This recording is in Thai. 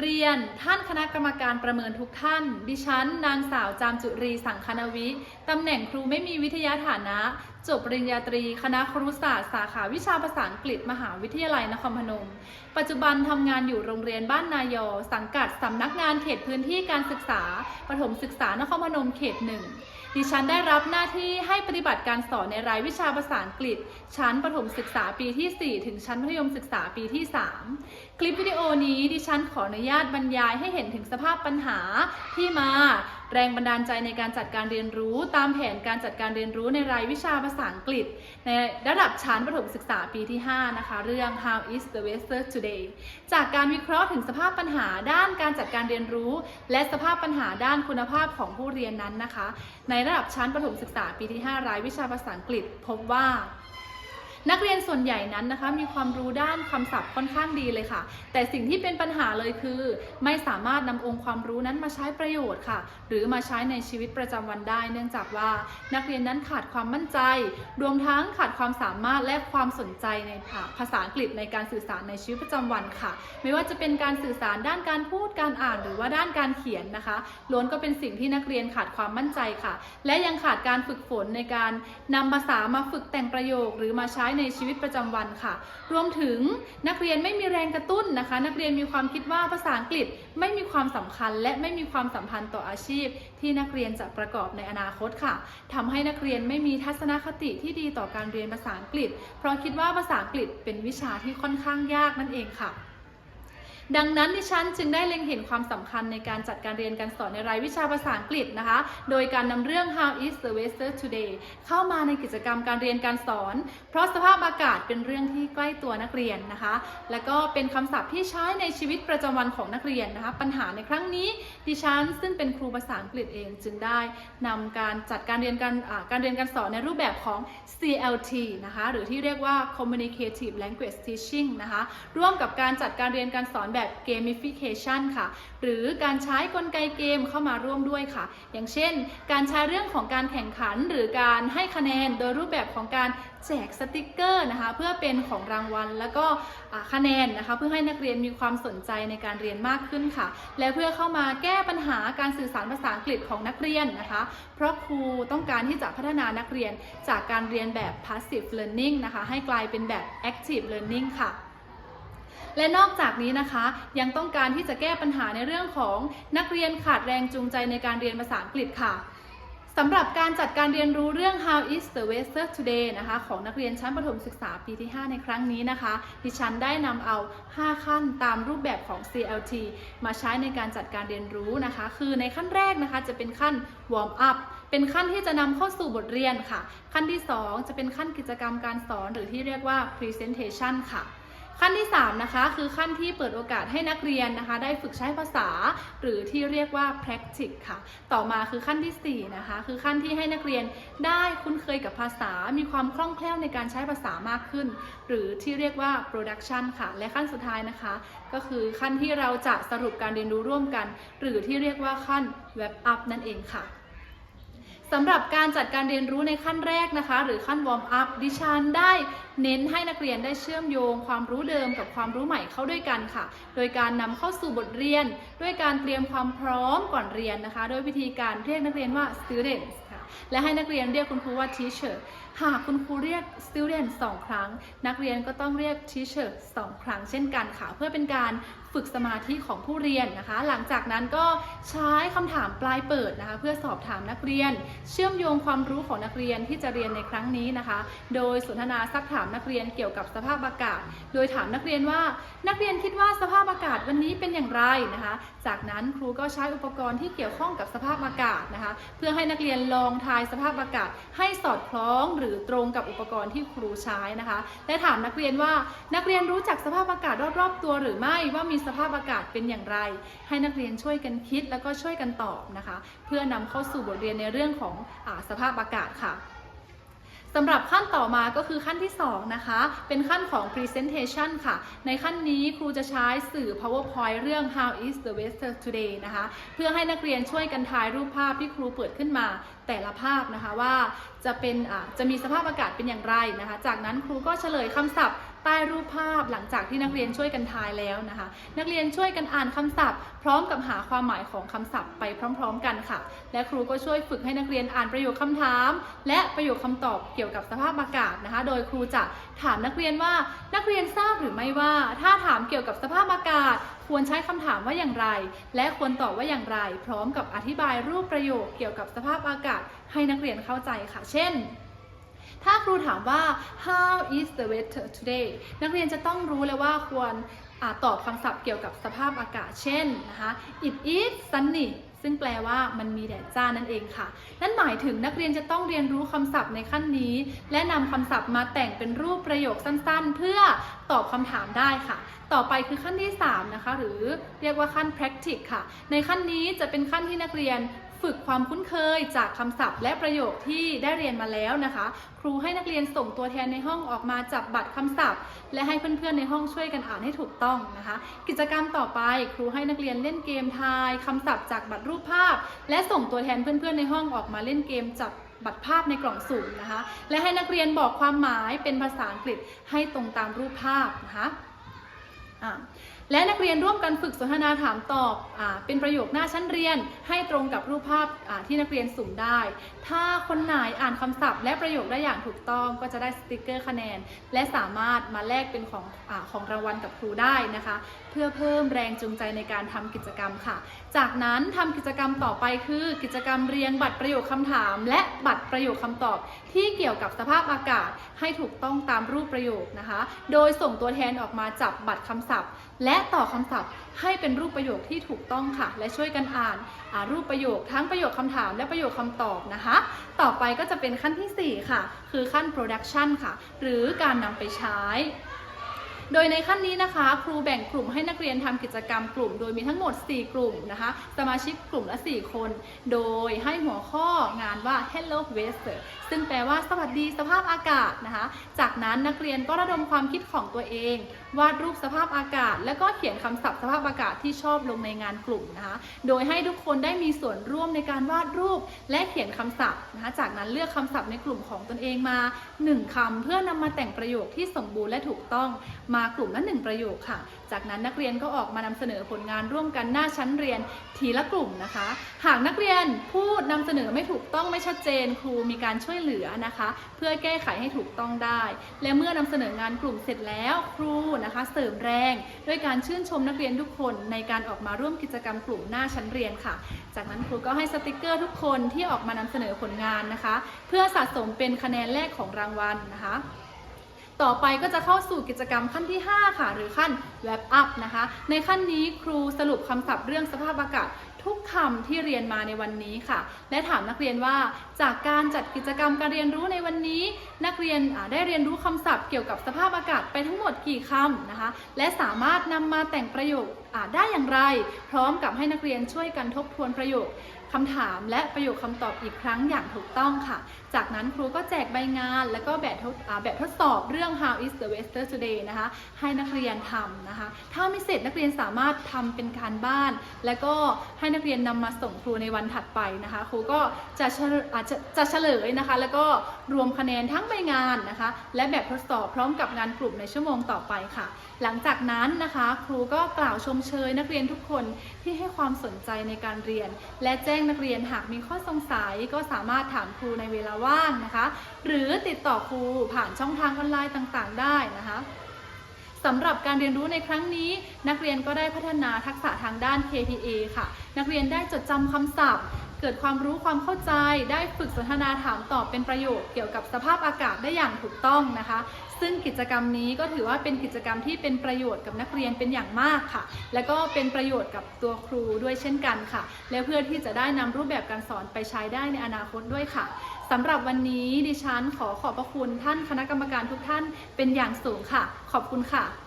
เรียนท่านคณะกรรมการประเมินทุกท่าน ดิฉัน นางสาวจามจุรีสังคณวิ ตำแหน่งครูไม่มีวิทยาฐานะ จบปริญญาตรี คณะครุศาสตร์สาขาวิชาภาษาอังกฤษมหาวิทยาลัยนครพนม ปัจจุบันทำงานอยู่โรงเรียนบ้านนายอ สังกัดสำนักงานเขตพื้นที่การศึกษาประถมศึกษานครพนมเขตหนึ่งดิฉันได้รับหน้าที่ให้ปฏิบัติการสอนในรายวิชาภาษาอังกฤษ ชั้นประถมศึกษาปีที่ 4 ถึงชั้นมัธยมศึกษาปีที่ 3 คลิปวิดีโอนี้ดิฉันขออนุญาตบรรยายให้เห็นถึงสภาพปัญหาที่มาแรงบันดาลใจในการจัดการเรียนรู้ ตามแผนการจัดการเรียนรู้ในรายวิชาภาษาอังกฤษ ในระดับชั้นประถมศึกษาปีที่ 5 นะคะ เรื่อง How is the weather today จากการวิเคราะห์ถึงสภาพปัญหาด้านการจัดการเรียนรู้ และสภาพปัญหาด้านคุณภาพของผู้เรียนนั้นนะคะ ในระดับชั้นประถมศึกษาปีที่ 5 รายวิชาภาษาอังกฤษ พบว่า นักเรียนส่วนใหญ่นั้นนะคะ มีความรู้ด้านคำศัพท์ค่อนข้างดีเลยค่ะ แต่สิ่งที่เป็นปัญหาเลยคือ ไม่สามารถนำองค์ความรู้นั้นมาใช้ประโยชน์ค่ะ หรือมาใช้ในชีวิตประจำวันได้ เนื่องจากว่านักเรียนนั้นขาดความมั่นใจ รวมทั้งขาดความสามารถและความสนใจในภาษาอังกฤษในการสื่อสารในชีวิตประจำวันค่ะ ไม่ว่าจะเป็นการสื่อสารด้านการพูดการอ่านหรือว่าด้านการเขียนนะคะล้วนก็เป็นสิ่งที่นักเรียนขาดความมั่นใจค่ะ และยังขาดการฝึกฝนในการนำภาษามาฝึกแต่งประโยคหรือมาใช้ในชีวิตประจำวันค่ะ รวมถึงนักเรียนไม่มีแรงกระตุ้นนะคะ นักเรียนมีความคิดว่าภาษาอังกฤษไม่มีความสำคัญ และไม่มีความสัมพันธ์ต่ออาชีพ ที่นักเรียนจะประกอบในอนาคตค่ะทำให้นักเรียนไม่มีทัศนคติที่ดีต่อการเรียนภาษาอังกฤษ เพราะคิดว่าภาษาอังกฤษเป็นวิชาที่ค่อนข้างยากนั่นเองค่ะ ดังนั้นดิฉันจึงได้เล็งเห็นความสำคัญในการจัดการเรียนการสอนในรายวิชาภาษาอังกฤษนะคะ โดยการนำเรื่อง How is the weather today เข้ามาในกิจกรรมการเรียนการสอน เพราะสภาพอากาศเป็นเรื่องที่ใกล้ตัวนักเรียนนะคะ และก็เป็นคำศัพท์ที่ใช้ในชีวิตประจำวันของนักเรียนนะคะ ปัญหาในครั้งนี้ดิฉันซึ่งเป็นครูภาษาอังกฤษเองจึงได้นำการจัดการเรียนการอ่าการเรียนการสอนในรูปแบบของ CLT นะคะ หรือที่เรียกว่า Communicative Language Teaching นะคะ ร่วมกับการจัดการเรียนการสอนแบบ Gamification ค่ะ หรือการใช้กลไกเกมเข้ามาร่วมด้วยค่ะ อย่างเช่น การใช้เรื่องของการแข่งขันหรือการให้คะแนนโดยรูปแบบของการแจกสติกเกอร์นะคะ เพื่อเป็นของรางวัล แล้วก็คะแนนนะคะ เพื่อให้นักเรียนมีความสนใจในการเรียนมากขึ้นค่ะ และเพื่อเข้ามาแก้ปัญหาการสื่อสารภาษาอังกฤษของนักเรียนนะคะ เพราะครูต้องการที่จะพัฒนานักเรียนจากการเรียนแบบ passive learning นะคะ ให้กลายเป็นแบบ active learning ค่ะ และนอกจากนี้นะคะยังต้องการที่จะแก้ปัญหาในเรื่องของนักเรียนขาดแรงจูงใจในการเรียนภาษาอังกฤษค่ะสำหรับการจัดการเรียนรู้เรื่อง How is the weather today นะคะของนักเรียนชั้นประถมศึกษาปีที่ 5 ในครั้งนี้นะคะ ดิฉันได้นำเอา 5 ขั้นตามรูปแบบของ CLT มาใช้ในการจัดการเรียนรู้นะคะ คือในขั้นแรกนะคะจะเป็นขั้น warm up เป็นขั้นที่จะนำเข้าสู่บทเรียนค่ะ ขั้นที่ 2 จะเป็นขั้นกิจกรรมการสอนหรือที่เรียกว่า presentation ค่ะ ขั้นที่ 3 นะคะ คือขั้นที่เปิดโอกาสให้นักเรียนนะคะ ได้ฝึกใช้ภาษา หรือที่เรียกว่า practice ค่ะ ต่อมาคือขั้นที่ 4 นะคะ คือขั้นที่ให้นักเรียนได้คุ้นเคยกับภาษา มีความคล่องแคล่วในการใช้ภาษามากขึ้น หรือที่เรียกว่า production ค่ะ และขั้นสุดท้ายนะคะ ก็คือขั้นที่เราจะสรุปการเรียนรู้ร่วมกัน หรือที่เรียกว่าขั้น wrap up นั่นเองค่ะ สำหรับการจัดการเรียนรู้ในขั้นแรกนะคะ หรือขั้นวอร์มอัพดิฉันได้เน้นให้นักเรียนได้เชื่อมโยง ความรู้เดิมกับความรู้ใหม่เข้าด้วยกันค่ะ โดยการนำเข้าสู่บทเรียน ด้วยการเตรียมความพร้อมก่อนเรียนนะคะ โดยวิธีการเรียกนักเรียนว่า students ค่ะและให้นักเรียนเรียกคุณครูว่า teacher หากคุณครูเรียก student สองครั้ง นักเรียนก็ต้องเรียก teacher สองครั้งเช่นกันค่ะ เพื่อเป็นการ ฝึกสมาธิของผู้เรียนนะคะ หลังจากนั้นก็ใช้คำถามปลายเปิดนะคะ เพื่อสอบถามนักเรียน เชื่อมโยงความรู้ของนักเรียนที่จะเรียนในครั้งนี้นะคะ โดยสนทนาซักถามนักเรียนเกี่ยวกับสภาพอากาศ โดยถามนักเรียนว่า นักเรียนคิดว่าสภาพอากาศวันนี้เป็นอย่างไรนะคะ จากนั้นครูก็ใช้อุปกรณ์ที่เกี่ยวข้องกับสภาพอากาศนะคะ เพื่อให้นักเรียนลองทายสภาพอากาศ ให้สอดคล้องหรือตรงกับอุปกรณ์ที่ครูใช้นะคะ และถามนักเรียนว่านักเรียนรู้จักสภาพอากาศรอบๆตัวหรือไม่ว่ามีสภาพอากาศเป็นอย่างไร ให้นักเรียนช่วยกันคิดแล้วก็ช่วยกันตอบนะคะ เพื่อนำเข้าสู่บทเรียนในเรื่องของอสภาพอากาศค่ะสำหรับขั้นต่อมาก็คือขั้นที่ 2 นะคะ เป็นขั้นของ presentation ค่ะ ในขั้นนี้ครูจะใช้สื่อ powerpoint เรื่อง how is the weather today นะคะ เพื่อให้นักเรียนช่วยกันถ่ายรูปภาพที่ครูเปิดขึ้นมาแต่ละภาพนะคะว่าจะเป็นจะมีสภาพอากาศเป็นอย่างไรนะคะ จากนั้นครูก็เฉลยคำศัพท์ ใต้รูปภาพหลังจากที่นักเรียนช่วยกันทายแล้วนะคะ นักเรียนช่วยกันอ่านคำศัพท์ พร้อมกับหาความหมายของคำศัพท์ไปพร้อม ๆ กันค่ะ และครูก็ช่วยฝึกให้นักเรียนอ่านประโยคคำถาม และประโยคคำตอบเกี่ยวกับสภาพอากาศนะคะ โดยครูจะถามนักเรียนว่านักเรียนทราบหรือไม่ว่า ถ้าถามเกี่ยวกับสภาพอากาศ ควรใช้คำถามว่าอย่างไร และควรตอบว่าอย่างไร พร้อมกับอธิบายรูปประโยคเกี่ยวกับสภาพอากาศ ให้นักเรียนเข้าใจค่ะ เช่น ถ้าครูถามว่า how is the weather today นักเรียนจะต้องรู้เลยว่าควรอตอบคำศัพท์เกี่ยวกับสภาพอากาศเช่นนะคะ it is sunny ซึ่งแปลว่ามันมีแดดจ้านั่นเองค่ะ นั่นหมายถึงนักเรียนจะต้องเรียนรู้คำศัพท์ในขั้นนี้ และนำคำศัพท์มาแต่งเป็นรูปประโยคสั้นๆ เพื่อตอบคำถามได้ค่ะ ต่อไปคือขั้นที่ 3 นะคะ หรือเรียกว่าขั้น practice ค่ะ ในขั้นนี้จะเป็นขั้นที่นักเรียน ฝึกความคุ้นเคยจากคำศัพท์และประโยคที่ได้เรียนมาแล้วนะคะ ครูให้นักเรียนส่งตัวแทนในห้องออกมาจับบัตรคำศัพท์ และให้เพื่อนๆในห้องช่วยกันอ่านให้ถูกต้องนะคะ กิจกรรมต่อไปครูให้นักเรียนเล่นเกมทายคำศัพท์จากบัตรรูปภาพ และส่งตัวแทนเพื่อนๆในห้องออกมาเล่นเกมจับบัตรภาพในกล่องสุ่มนะคะ และให้นักเรียนบอกความหมายเป็นภาษาอังกฤษให้ตรงตามรูปภาพนะคะ และนักเรียนร่วมกันฝึกสนทนาถามตอบอเป็นประโยคหน้าชั้นเรียนให้ตรงกับรูปภาพที่นักเรียนสุ่มได้ ถ้าคนไหนอ่านคำศัพท์ และประโยคได้อย่างถูกต้องก็จะได้สติกเกอร์คะแนน และสามารถมาแลกเป็นของอของรางวัลกับครูได้นะคะ เพื่อเพิ่มแรงจูงใจในการทำกิจกรรมค่ะ จากนั้นทำกิจกรรมต่อไปคือ กิจกรรมเรียงบัตรประโยคคำถาม และบัตรประโยคคำตอบ ที่เกี่ยวกับสภาพอากาศให้ถูกต้องตามรูปประโยคนะคะ โดยส่งตัวแทนออกมาจับบัตรคำศัพท์และต่อคำศัพท์ให้เป็นรูปประโยคที่ถูกต้องค่ะ และช่วยกันอ่านอ่ารูปประโยคทั้งประโยคคำถามและประโยคคำตอบนะคะ ต่อไปก็จะเป็นขั้นทีสี่4 ค่ะ คือขั้น production ค่ะ หรือการนำไปใช้ โดยในขั้นนี้นะคะ ครูแบ่งกลุ่มให้นักเรียนทำกิจกรรมกลุ่ม โดยมีทั้งหมด 4 กลุ่มนะคะ สมาชิกกลุ่มละ 4 คน โดยให้หัวข้องานว่า Hello Weather ซึ่งแปลว่าสวัสดีสภาพอากาศนะคะ จากนั้นนักเรียนก็ระดมความคิดของตัวเอง วาดรูปสภาพอากาศ แล้วก็เขียนคำศัพท์สภาพอากาศที่ชอบลงในงานกลุ่มนะคะ โดยให้ทุกคนได้มีส่วนร่วมในการวาดรูปและเขียนคำศัพท์นะคะ จากนั้นเลือกคำศัพท์ในกลุ่มของตนเองมา 1คำเพื่อนำมาแต่งประโยคที่สมบูรณ์และถูกต้องมากลุ่มละหนึ่งประโยคค่ะ จากนั้นนักเรียนก็ออกมานำเสนอผลงานร่วมกันหน้าชั้นเรียนทีละกลุ่มนะคะ หากนักเรียนพูดนำเสนอไม่ถูกต้องไม่ชัดเจนครูมีการช่วยเหลือนะคะ เพื่อแก้ไขให้ถูกต้องได้ และเมื่อนำเสนองานกลุ่มเสร็จแล้วครูนะคะ เสริมแรงด้วยการชื่นชมนักเรียนทุกคนในการออกมาร่วมกิจกรรมกลุ่มหน้าชั้นเรียนค่ะ จากนั้นครูก็ให้สติกเกอร์ทุกคนที่ออกมานำเสนอผลงานนะคะ เพื่อสะสมเป็นคะแนนแรกของรางวัลนะคะ ต่อไปก็จะเข้าสู่กิจกรรมขั้นที่ 5 ค่ะ หรือขั้น wrap up นะคะ ในขั้นนี้ครูสรุปคำศัพท์เรื่องสภาพอากาศทุกคำที่เรียนมาในวันนี้ค่ะ และถามนักเรียนว่าจากการจัดกิจกรรมการเรียนรู้ในวันนี้ นักเรียนได้เรียนรู้คำศัพท์เกี่ยวกับสภาพอากาศไปทั้งหมดกี่คำนะคะ และสามารถนำมาแต่งประโยค อ่าได้อย่างไร พร้อมกับให้นักเรียนช่วยกันทบทวนประโยคคำถามและประโยคคำตอบอีกครั้งอย่างถูกต้องค่ะ จากนั้นครูก็แจกใบงาน แล้วก็แบบทดแบบทดสอบเรื่อง how is the weather today นะคะ ให้นักเรียนทำนะคะ ถ้าไม่เสร็จนักเรียนสามารถทำเป็นการบ้าน แล้วก็ให้นักเรียนนำมาส่งครูในวันถัดไปนะคะ ครูก็จะอ่าจะจะเฉลยนะคะ แล้วก็รวมคะแนนทั้งใบงานนะคะ และแบบทดสอบพร้อมกับงานกลุ่มในชั่วโมงต่อไปค่ะ หลังจากนั้นนะคะ ครูก็กล่าวชมเชยนักเรียนทุกคนที่ให้ความสนใจในการเรียน และแจ้งนักเรียนหากมีข้อสงสัยก็สามารถถามครูในเวลาว่างนะคะ หรือติดต่อครูผ่านช่องทางออนไลน์ต่างๆ ได้นะคะสำหรับการเรียนรู้ในครั้งนี้ นักเรียนก็ได้พัฒนาทักษะทางด้าน KPA ค่ะ นักเรียนได้จดจำคำศัพท์ เกิดความรู้ความเข้าใจ ได้ฝึกสนทนาถามตอบเป็นประโยชน์เกี่ยวกับสภาพอากาศได้อย่างถูกต้องนะคะ ซึ่งกิจกรรมนี้ก็ถือว่าเป็นกิจกรรมที่เป็นประโยชน์กับนักเรียนเป็นอย่างมากค่ะ และก็เป็นประโยชน์กับตัวครูด้วยเช่นกันค่ะ และเพื่อที่จะได้นำรูปแบบการสอนไปใช้ได้ในอนาคตด้วยค่ะสำหรับวันนี้ดิฉันขอขอบพระคุณท่านคณะกรรมการทุกท่านเป็นอย่างสูงค่ะ ขอบคุณค่ะ